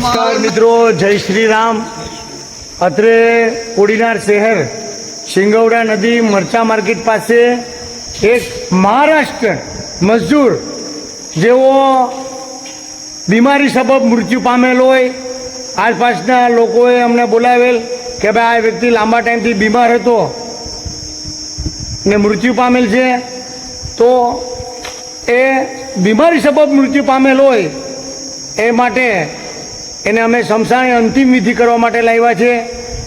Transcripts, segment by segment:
નમસ્કાર મિત્રો જય શ્રી રામ. અત્રે કોડીનાર શહેર સિંગવડા નદી મરચા માર્કેટ પાસે એક મહારાષ્ટ્ર મજદૂર જેઓ બીમારી સબબ મૃત્યુ પામેલ હોય. આસપાસના લોકોએ અમને બોલાવેલ કે ભાઈ આ વ્યક્તિ લાંબા ટાઈમથી બીમાર હતો ને મૃત્યુ પામેલ છે. તો એ બીમારી સબબ મૃત્યુ પામેલ હોય એ માટે એને અમે શમશાને અંતિમ વિધિ કરવા માટે લાવ્યા છે.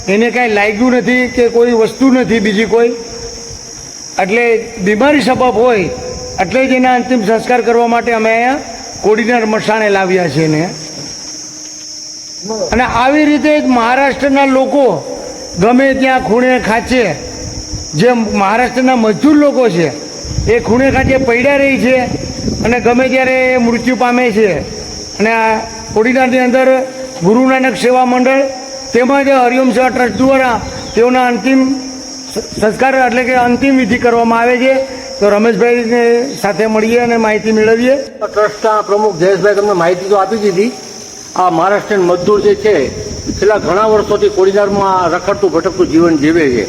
એને કાંઈ લાગ્યું નથી કે કોઈ વસ્તુ નથી બીજી કોઈ. એટલે બીમારી સબબ હોય એટલે જ એના અંતિમ સંસ્કાર કરવા માટે અમે અહીંયા કોડીનાર મસાણે લાવ્યા છે એને. અને આવી રીતે જ મહારાષ્ટ્રના લોકો ગમે ત્યાં ખૂણે ખાંચે, જે મહારાષ્ટ્રના મજદૂર લોકો છે, એ ખૂણે ખાંચે પડ્યા રહી છે અને ગમે ત્યારે એ મૃત્યુ પામે છે. અને આ અંદર ગુરુ નાનક સેવા મંડળ તેમજ હરિઓમ સેવા ટ્રસ્ટ દ્વારા તેઓના અંતિમ સંસ્કાર એટલે કે અંતિમ વિધિ કરવામાં આવે છે. તો રમેશભાઈને સાથે મળીએ અને માહિતી મેળવીએ. ટ્રસ્ટના પ્રમુખ જયેશભાઈ તમને માહિતી તો આપી દીધી. આ મહારાષ્ટ્રીયન મજદૂર જે છે, છેલ્લા ઘણા વર્ષોથી કોડીનારમાં રખડતું, ભટકતું જીવન જીવે છે,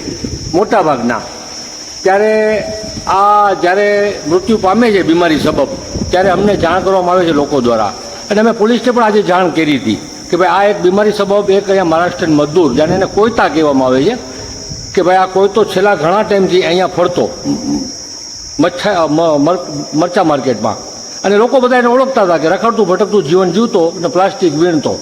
મોટાભાગના. ત્યારે આ જ્યારે મૃત્યુ પામે છે બીમારી સબબ, ત્યારે અમને જાણ કરવામાં આવે છે લોકો દ્વારા. અને અમે પોલીસને પણ આજે જાણ કરી હતી કે ભાઈ આ એક બીમારી સબબ એક અહીંયા મહારાષ્ટ્રીયન મજદૂર જેને એને કોયતા કહેવામાં આવે છે, કે ભાઈ આ કોઈ તો છેલ્લા ઘણા ટાઈમથી અહીંયા ફરતો, મચ્છા મરચા માર્કેટમાં. અને લોકો બધા એને ઓળખતા હતા કે રખડતું ભટકતું જીવન જીવતો અને પ્લાસ્ટિક વીણતો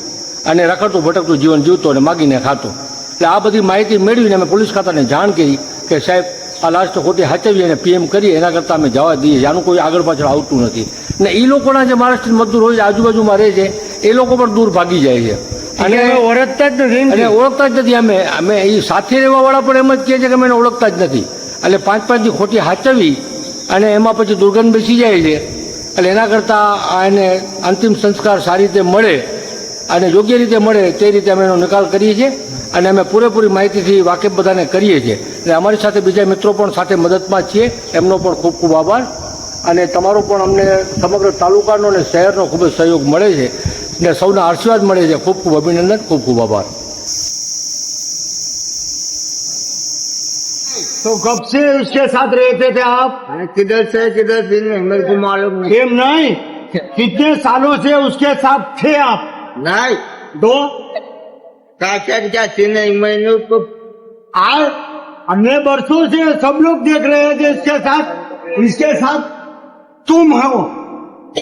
અને રખડતું ભટકતું જીવન જીવતો અને માગીને ખાતો. એટલે આ બધી માહિતી મેળવીને અમે પોલીસ ખાતાને જાણ કરી કે સાહેબ, આ લાસ્ટ ખોટી હાચવી અને પીએમ કરીએ, એના કરતાં અમે જવા દઈએ. આનું કોઈ આગળ પાછળ આવતું નથી. ને એ લોકોના જે મહારાષ્ટ્રીયન મજદૂર હોય છે આજુબાજુમાં રહે છે એ લોકો પણ દૂર ભાગી જાય છે. અને ઓળખતા જ નથી અને ઓળખતા જ નથી અમે અમે એ સાથે રહેવાવાળા પણ એમ જ કહે છે કે અમે એને ઓળખતા જ નથી. એટલે પાંચ પાંચ દી ખોટી હાચવી અને એમાં પછી દુર્ગંધ બેસી જાય છે. એટલે એના કરતાં એને અંતિમ સંસ્કાર સારી રીતે મળે અને યોગ્ય રીતે મળે તે રીતે અમે એનો નિકાલ કરીએ છીએ અને અમે પૂરેપૂરી માહિતીથી વાકેફ બધાને કરીએ છીએ. અને અમારી સાથે બીજા મિત્રો પણ સાથે મદદમાં છીએ. એમનો પણ ખૂબ ખૂબ આભાર. અને તમારો પણ અમને સમગ્ર તાલુકાનો અને શહેરનો ખૂબ જ સહયોગ મળે છે ને સૌના આશીર્વાદ મળે છે ખૂબ ખૂબ અભિનંદન ખૂબ ખૂબ આભાર तो कब से उसके साथ रहते थे आप किधर से किधर दिन में मेरे को मालूम नहीं सेम नहीं कितने सालों से उसके साथ थे आप नहीं तो क्या क्या क्या चेन्नई मैंने उसको आज अन्य वर्षों से सब लोग देख रहे हैं कि इसके साथ इसके साथ तुम हो।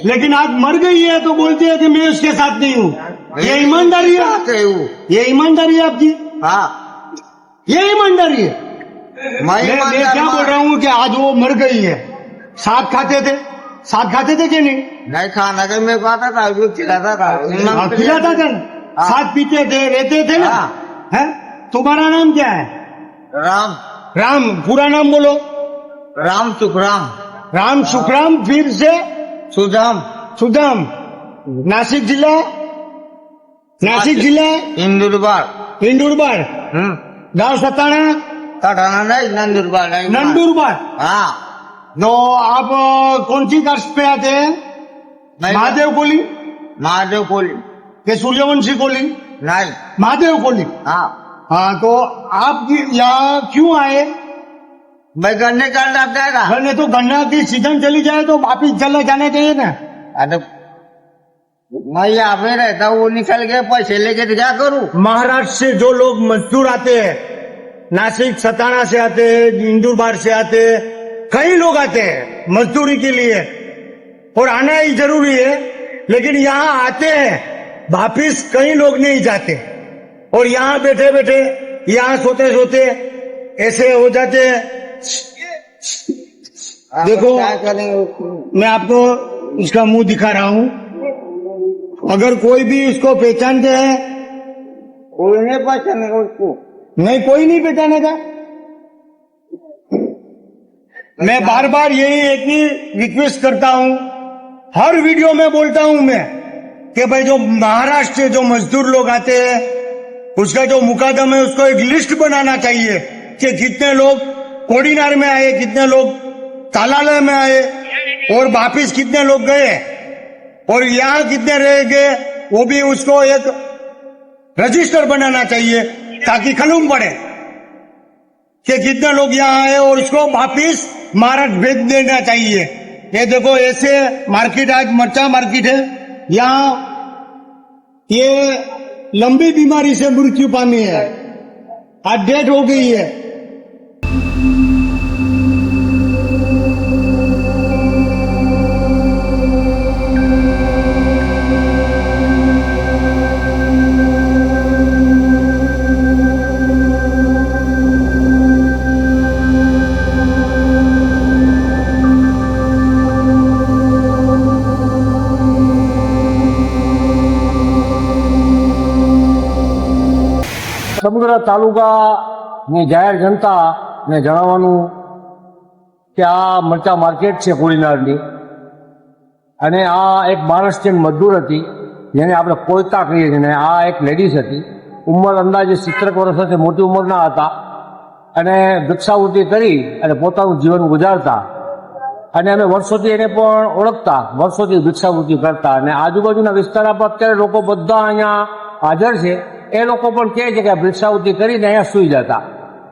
लेकिन आज मर गई है तो बोलते है कि मैं उसके साथ नहीं हूँ। ये ईमानदारी है। है। ये ईमानदारी है आपकी? हाँ। ये ईमानदारी है। मैं मैं, मैं क्या बोल रहा हूँ कि आज वो मर गई है। साथ खाते थे? साथ खाते थे कि नहीं? नहीं खाना का को आता था वो खिलाता था। हाँ, खिलाता था। हाँ। साथ पीते थे रहते थे ना? हाँ। है? तुम्हारा नाम क्या है? राम। राम पूरा नाम बोलो। राम सुखराम। राम सुखराम फिर से सुदाम सुदाम नासिक जिल्हा नाशिक जिल्हा इंदुरबार इंदुरबार हम्म गाव सताना कटाना नहीं नंदुरबार नहीं नंदुरबार हाँ तो आप अ, कौन सी कास्ट पे आते हैं मैं- महादेव कोली महादेव कोली के सूर्यवंशी कोली नहीं महादेव कोली हाँ हाँ तो आप ये- यहाँ क्यों आए मैं गन्ने का जाएगा वरना तो गन्ना की सीज़न चली जाए तो वापिस चले जाने चाहिए ना। अरे मैं यहाँ पे रहता हूँ वो निकल गए पैसे लेके तो क्या करूँ। महाराष्ट्र से जो लोग मजदूर आते हैं नासिक सताना से आते हैं इंदुरबार से आते हैं कई लोग आते हैं मजदूरी के लिए। और आना ही ज़रूरी है लेकिन यहाँ आते हैं वापिस कई लोग नहीं जाते। और यहाँ बैठे बैठे यहाँ सोते सोते ऐसे हो जाते हैं देखो। मैं आपको उसका मुँह दिखा रहा हूँ। अगर कोई भी उसको पहचानते हैं कोई नहीं पहचानेगा उसको। नहीं कोई नहीं पहचानेगा। मैं बार बार यही एक ही रिक्वेस्ट करता हूँ। हर वीडियो में बोलता हूँ मैं कि भाई जो महाराष्ट्र जो मजदूर लोग आते हैं उसका जो मुकादम है उसको एक लिस्ट बनाना चाहिए कि कितने लोग कोडिनार में आए, कितने लोग तालालय में आए, और वापिस कितने लोग गए, और यहाँ कितने रह गए, वो भी उसको एक रजिस्टर बनाना चाहिए, ताकि खलूम पड़े कि कितने लोग यहाँ आए, और उसको वापिस महाराष्ट्र भेज देना चाहिए। ये देखो, ऐसे मार्केट, आज मर्चा मार्केट है, यहाँ ये लंबी बीमारी से मृत्यु पानी है, आज डेट हो गई है। સમગ્ર તાલુકાની જાહેર જનતાને જણાવવાનું કે આ મરચા માર્કેટ છે કોળીનારની. અને આ એક મહારાષ્ટ્રીયન મજદૂર હતી, જેને આપણે કોયતા કહીએ છીએ અને આ એક લેડીઝ હતી. ઉંમર અંદાજે સિત્તેર સાથે મોટી ઉંમરના હતા. અને ભિક્ષાવૃત્તિ કરી અને પોતાનું જીવન ગુજારતા. અને અમે વર્ષોથી એને પણ ઓળખતા, વર્ષોથી ભિક્ષાવૃત્તિ કરતા. અને આજુબાજુના વિસ્તારમાં અત્યારે લોકો બધા અહીંયા હાજર છે. એ લોકો પણ કહે છે કે ભિક્ષાવૃત્તિ કરીને અહીંયા સુઈ જતા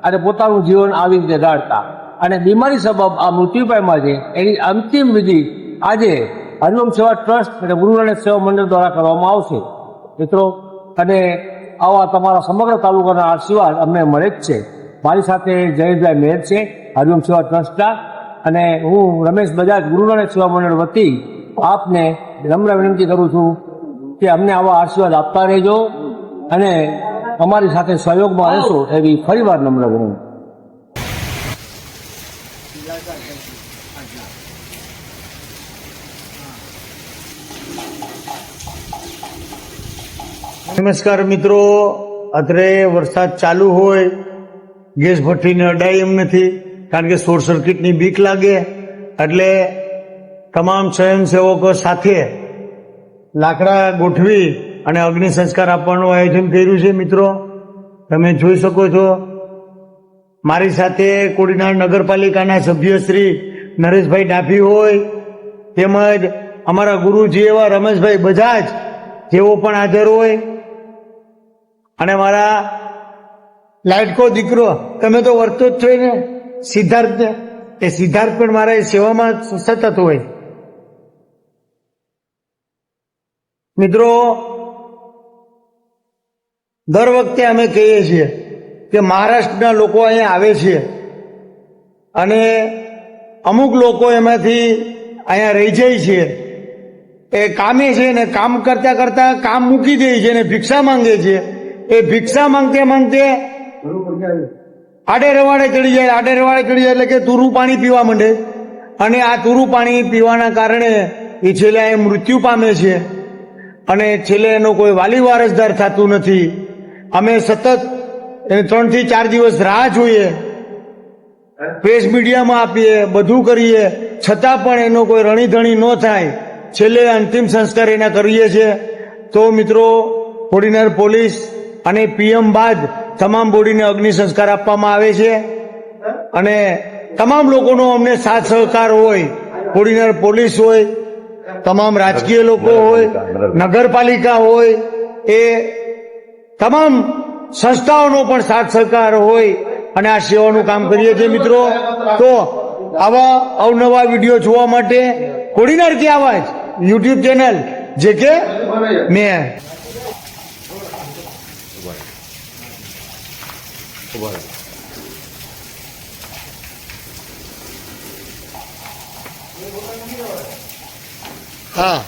અને પોતાનું જીવન આવી રીતે ગાળતા અને બીમારી સબબ આ મૃત્યુ પામ્યા છે, એની અંતિમ વિધિ આજે હરિઓમ સેવા ટ્રસ્ટ અને ગુરુનાનક સેવા મંડળ દ્વારા કરવામાં આવશે. મિત્રો, અને આવા તમારા સમગ્ર તાલુકાના આશીર્વાદ અમને મળે જ છે. મારી સાથે જયેશભાઈ મેર છે, હરિઓમ સેવા ટ્રસ્ટના. અને હું રમેશ બજાજ, ગુરુ સેવા મંડળ વતી આપને નમ્ર વિનંતી કરું છું કે અમને આવા આશીર્વાદ આપતા રહેજો. અને અમારી સાથે સહયોગમાં રહેશો એવી ફરીવાર નમ્ર હું નમસ્કાર મિત્રો. અત્રે વરસાદ ચાલુ હોય. ગેસ ભઠ્ઠીને અડાય એમ નથી કારણ કે શોર્ટ સર્કિટની બીક લાગે. એટલે તમામ સ્વયંસેવકો સાથે લાકડા ગોઠવી અને અગ્નિ સંસ્કાર આપવાનું આયોજન કર્યું છે, મિત્રો. તમે જોઈ શકો છો. મારી સાથે કોડીનાર નગરપાલિકાના સભ્ય શ્રી નરેશભાઈ ડાભી હોય, તેમજ અમારા ગુરુજી એવા રમેશભાઈ બજાજ, જેઓ પણ હાજર હોય. અને મારા લાડકો દીકરો, તમે તો વર્તો જ છો ને. સિદ્ધાર્થ, એ સિદ્ધાર્થ પણ મારા સેવામાં સતત હોય. મિત્રો દર વખતે અમે કહીએ છીએ કે મહારાષ્ટ્રના લોકો અહીંયા આવે છે. અને અમુક લોકો એમાંથી અહીંયા રહી જાય છે. એ કામે છે ને કામ કરતા કરતા કામ મૂકી દે છે ને ભિક્ષા માંગે છે. એ ભિક્ષા માંગતે માંગતે આડે રવાડે ચડી જાય, આડે રવાડે ચડી જાય એટલે કે તુરું પાણી પીવા માંડે. અને આ તુરું પાણી પીવાના કારણે એ છેલ્લે એ મૃત્યુ પામે છે. અને છેલ્લે એનો કોઈ વાલી વારસદાર થતું નથી. અમે સતત એને ત્રણથી ચાર દિવસ રાહ જોઈએ. પ્રેસ મીડિયામાં આપીએ બધું કરીએ. છતાં પણ એનો કોઈ રણીધણી ન થાય. છેલ્લે અંતિમ સંસ્કાર એના કરીએ છીએ. તો મિત્રો કોડીનાર પોલીસ અને પીએમ બાદ તમામ બોડીને અગ્નિ સંસ્કાર આપવામાં આવે છે. અને તમામ લોકોનો અમને સાથ સહકાર હોય. કોડીનાર પોલીસ હોય તમામ રાજકીય લોકો હોય નગરપાલિકા હોય એ તમામ સંસ્થાઓનો પણ સાથ સહકાર હોય અને આ સેવાનું કામ કરીએ છીએ મિત્રો. તો આવા અવનવા વીડિયો જોવા માટે કોડીનાર કે આવાજ યુટ્યુબ ચેનલ જે કે મેં. હા.